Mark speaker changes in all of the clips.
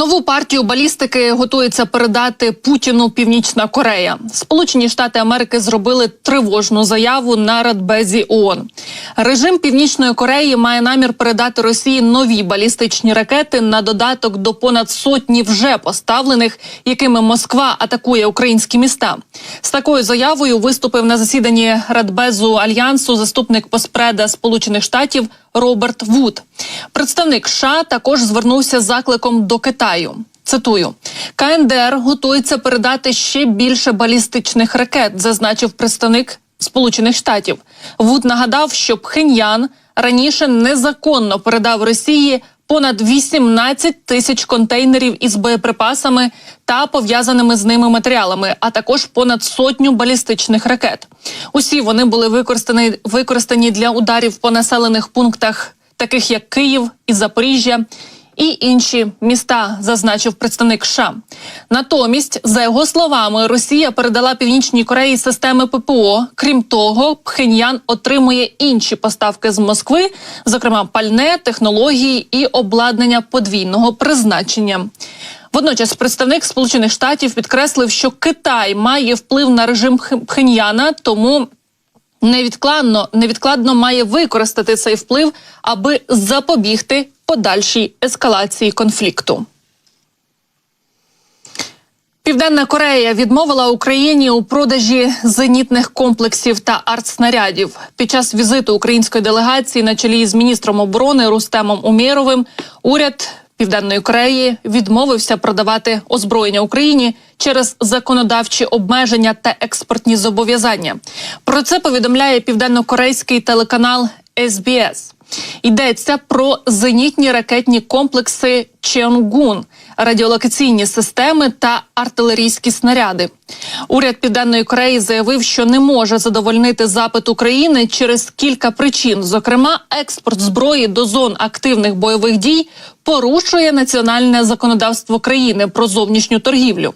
Speaker 1: Нову партію балістики готується передати Путіну Північна Корея. Сполучені Штати Америки зробили тривожну заяву на Радбезі ООН. Режим Північної Кореї має намір передати Росії нові балістичні ракети на додаток до понад сотні вже поставлених, якими Москва атакує українські міста. З такою заявою виступив на засіданні Радбезу альянсу заступник поспреда Сполучених Штатів Роберт Вуд. Представник США також звернувся з закликом до Китаю. Цитую, КНДР готується передати ще більше балістичних ракет, зазначив представник Сполучених Штатів. Вуд нагадав, що Пхеньян раніше незаконно передав Росії понад 18 тисяч контейнерів із боєприпасами та пов'язаними з ними матеріалами, а також понад сотню балістичних ракет. Усі вони були використані, використані для ударів по населених пунктах, таких як Київ і Запоріжжя. І інші міста зазначив представник США. Натомість, за його словами, Росія передала Північній Кореї системи ППО. Крім того, Пхеньян отримує інші поставки з Москви, зокрема пальне, технології і обладнання подвійного призначення. Водночас представник Сполучених Штатів підкреслив, що Китай має вплив на режим Пх- Пхеньяна, тому невідкладно невідкладно має використати цей вплив, аби запобігти подальшій ескалації конфлікту. Південна Корея відмовила Україні у продажі зенітних комплексів та артснарядів. Під час візиту української делегації на чолі з міністром оборони Рустемом Умєровим уряд Південної Кореї відмовився продавати озброєння Україні через законодавчі обмеження та експортні зобов'язання. Про це повідомляє південнокорейський телеканал СБС. Йдеться про зенітні ракетні комплекси Чеонгун, радіолокаційні системи та артилерійські снаряди. Уряд Південної Кореї заявив, що не може задовольнити запит України через кілька причин. Зокрема, експорт зброї до зон активних бойових дій порушує національне законодавство країни про зовнішню торгівлю.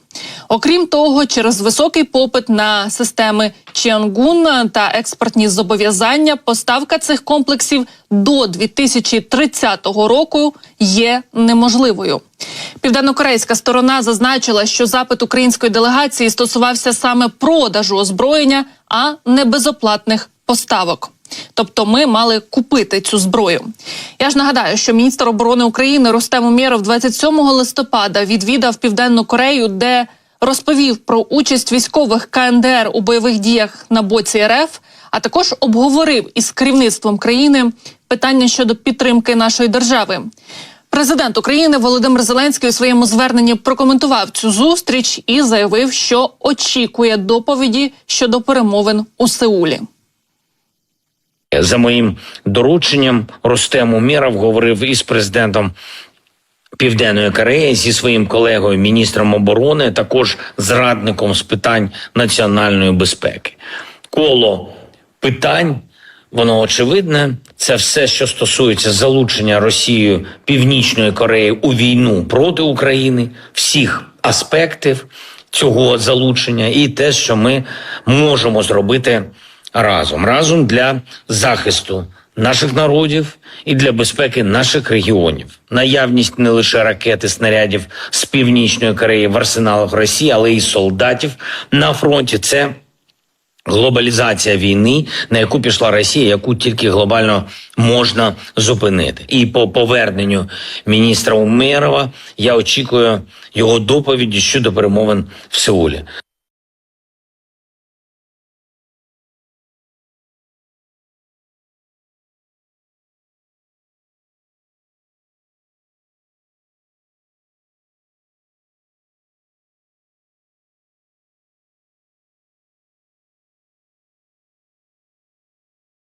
Speaker 1: Окрім того, через високий попит на системи Чеонгун та експортні зобов'язання, поставка цих комплексів до 2030 року є неможливою. Південнокорейська сторона зазначила, що запит української делегації стосувався саме продажу озброєння, а не безоплатних поставок. Тобто ми мали купити цю зброю. Я ж нагадаю, що міністр оборони України Рустем Умєров 27 листопада відвідав Південну Корею, де розповів про участь військових КНДР у бойових діях на боці РФ, а також обговорив із керівництвом країни питання щодо підтримки нашої держави. Президент України Володимир Зеленський у своєму зверненні прокоментував цю зустріч і заявив, що очікує доповіді щодо перемовин у Сеулі.
Speaker 2: За моїм дорученням Рустем Умєров говорив із президентом Південної Кореї зі своїм колегою, міністром оборони, також зрадником з питань національної безпеки. Коло питань воно очевидне. Це все, що стосується залучення Росією Північної Кореї у війну проти України, всіх аспектів цього залучення, і те, що ми можемо зробити разом, разом для захисту наших народів і для безпеки наших регіонів. Наявність не лише ракет і снарядів з північної Кореї в арсеналах Росії, але й солдатів на фронті. Це глобалізація війни, на яку пішла Росія, яку тільки глобально можна зупинити. І по поверненню міністра Умерова я очікую його доповіді щодо перемовин в Сеулі.